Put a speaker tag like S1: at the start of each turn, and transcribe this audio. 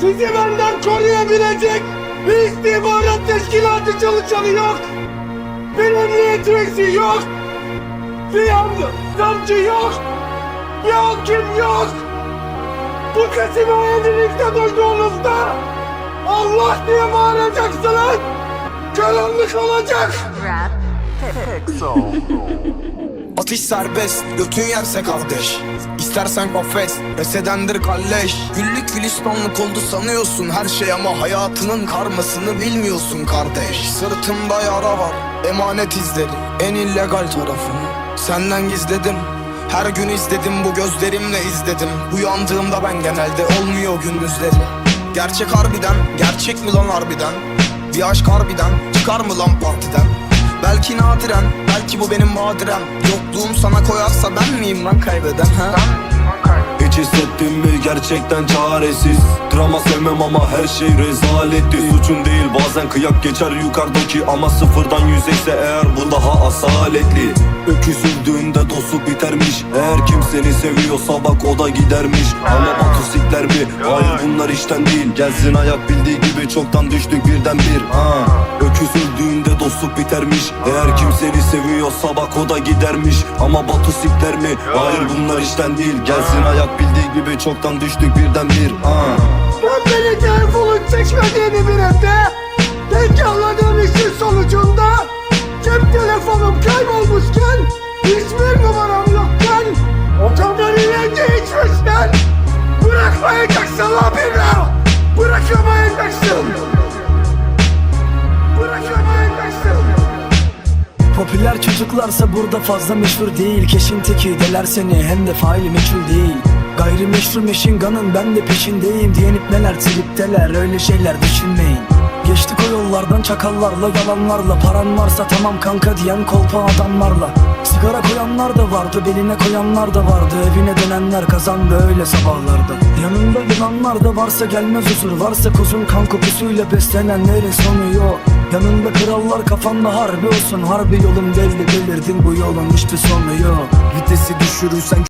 S1: Sizi benden koruyabilecek bir istihbarat teşkilatı çalışanı yok. Bir emniyet reisi yok. Bir yardımcı yok. Bir hakim yok. Bu kesimi elinizde duyduğunuzda Allah diye bağıracaksınız. Karanlık olacak.
S2: Rap
S3: Atış serbest, götün yerse kardeş. İstersen kafes, resedendir kalleş. Güllük gülistanlık oldu sanıyorsun her şey Ama hayatının karmasını bilmiyorsun kardeş. Sırtımda yara var, emanet izleri En illegal tarafını. Senden gizledim her gün izledim bu gözlerimle izledim. Uyandığımda ben genelde olmuyor gündüzleri. Gerçek harbiden, gerçek mi lan harbiden? Bir aşk harbiden, çıkar mı lan partiden Belki nadiren, belki bu benim madirem Yokluğum sana koyarsa ben miyim lan kaybeden ha?
S4: Hiç hissettin mi gerçekten çaresiz. Drama sevmem ama her şey rezaletti Suçun değil bazen kıyak geçer yukarıdaki Ama sıfırdan yüzeyse eğer bu daha asaletli. Öküzüldüğünde dostluk bitermiş. Eğer kim seni seviyorsa bak o da gidermiş. Ama batu sikler mi? Hayır bunlar işten değil. Gelsin ayak bildiği gibi çoktan düştük birden bir ha. Öküzüldüğünde dostluk bitermiş. Eğer kim seni seviyorsa bak o da gidermiş. Ama batu sikler mi? Hayır bunlar işten değil. Gelsin ayak bildiği gibi çoktan düştük birden bir.
S1: Ben beni telefonun çekmediğini bir evde Tekrarladığım işin sonucunda Cep telefonum kaybolmuşken Hiçbir numaram yokken O kadar ileride içmişken Bırakmayacaksın lan beni Bırakamayacaksın Bırakamayacaksın
S5: Popüler çocuklarsa burada fazla meşhur değil. Keşin teki deler seni hem de faili meçhul değil. Gayrimeşru meşin ganın ben de peşindeyim. Diyenip neler tripteler öyle şeyler düşünmeyin Geçtik o yollardan çakallarla yalanlarla. Paran varsa tamam kanka diyen kolpa adamlarla. Sigara koyanlar da vardı beline koyanlar da vardı. Evine dönenler kazandı öyle sabahlarda. Yanında yılanlar da varsa gelmez huzur Varsa kuzun kan kokusuyla beslenenlerin sonu yok. Yanında krallar kafanda harbi olsun Harbi yolun belli belirdin bu yolun hiçbir sonu yok.
S3: Vitesi düşürürsen